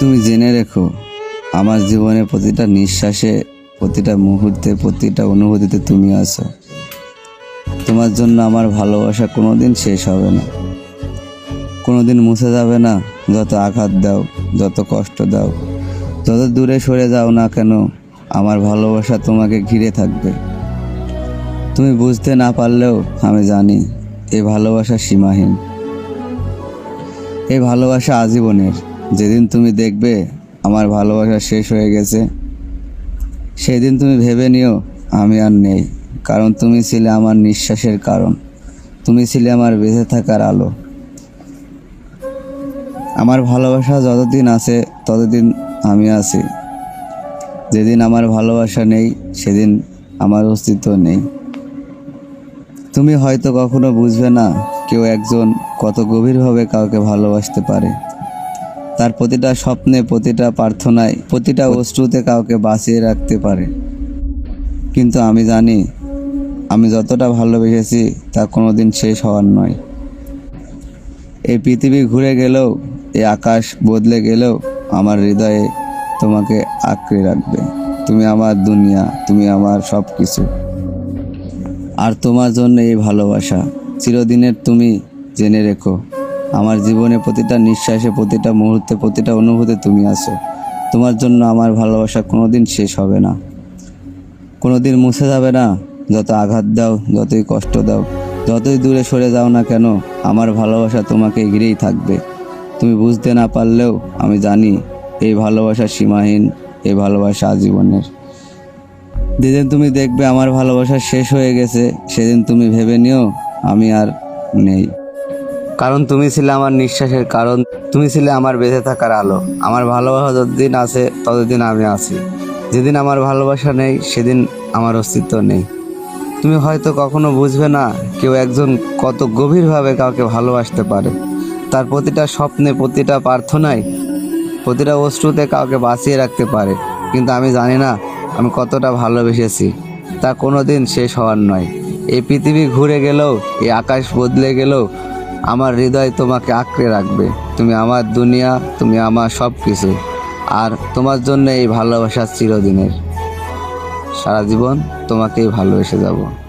তুমি জেনে রেখো, আমার জীবনে প্রতিটা নিঃশ্বাসে, প্রতিটা মুহূর্তে, প্রতিটা অনুভূতিতে তুমি আছো। তোমার জন্য আমার ভালোবাসা কোনোদিন শেষ হবে না। কোনোদিন মুছে যাবে না, যত আঘাত দাও, যত কষ্ট দাও। যত দূরে সরে যাও না কেন, আমার ভালোবাসা তোমাকে ঘিরে থাকবে। তুমি বুঝতে না পারলেও আমি জানি এই ভালোবাসা সীমাহীন। এই ভালোবাসা আজীবনের। যেদিন তুমি দেখবে আমার ভালোবাসা শেষ হয়ে গেছে, সেদিন তুমি ভেবে নিও আমি আর নেই, কারণ তুমি ছিলে আমার নিঃশ্বাসের কারণ। তুমি ছিলে আমার বেঁচে থাকার আলো। আমার ভালোবাসা যতদিন আছে, ততদিন আমি আছি। যেদিন আমার ভালোবাসা নেই, সেদিন আমার অস্তিত্ব নেই। তুমি হয়তো কখনো বুঝবে না, কেউ একজন কত গভীরভাবে কাউকে ভালোবাসতে পারে। তার প্রতিটা স্বপ্নে, প্রতিটা প্রার্থনায়, প্রতিটা অশ্রুতে কাউকে বাঁচিয়ে রাখতে পারে। কিন্তু আমি জানি, আমি যতটা ভালোবেসেছি, তা কোনোদিন শেষ হওয়ার নয়। এই পৃথিবী ঘুরে গেলেও, এই আকাশ বদলে গেলেও, আমার হৃদয়ে তোমাকে আঁকড়ে রাখবে। তুমি আমার দুনিয়া, তুমি আমার সব কিছু আর তোমার জন্য এই ভালোবাসা, চিরদিনের তুমি জেনে রেখো। আমার জীবনে প্রতিটা নিঃশ্বাসে, প্রতিটা মুহূর্তে, প্রতিটা অনুভূতি তুমি আছো। তোমার জন্য আমার ভালোবাসা কোনোদিন শেষ হবে না। কোনোদিন মুছে যাবে না। যত আঘাত দাও, যতই কষ্ট দাও, যতই দূরে সরে যাও না কেন, আমার ভালোবাসা তোমাকে ঘিরেই থাকবে। তুমি বুঝতে না পারলেও আমি জানি এই ভালোবাসা সীমাহীন, এই ভালোবাসা আজীবনের। যেদিন তুমি দেখবে আমার ভালোবাসা শেষ হয়ে গেছে, সেদিন তুমি ভেবে নিও আমি আর নেই। কারণ তুমি ছিলে আমার নিঃশ্বাসের কারণ, তুমি ছিলে আমার বেঁচে থাকার আলো। আমার ভালোবাসা যতদিন আছে, ততদিন আমি আছি। যেদিন আমার ভালোবাসা নেই, সেদিন আমার অস্তিত্ব নেই। তুমি হয়তো কখনো বুঝবে না, কেউ একজন কত গভীরভাবে কাউকে ভালোবাসতে পারে। তার প্রতিটা স্বপ্নে, প্রতিটা প্রার্থনায়, প্রতিটা অশ্রুতে কাউকে বাঁচিয়ে রাখতে পারে। কিন্তু আমি জানি না, আমি কতটা ভালোবেসেছি। তা কোনো দিন শেষ হওয়ার নয়। এই পৃথিবী ঘুরে গেলেও, এই আকাশ বদলে গেলেও আমার হৃদয় তোমাকে আঁকড়ে রাখবে। তুমি আমার দুনিয়া, তুমি আমার সব কিছু আর তোমার জন্য এই ভালোবাসা চিরদিনের। সারা জীবন তোমাকেই ভালোবেসে যাব।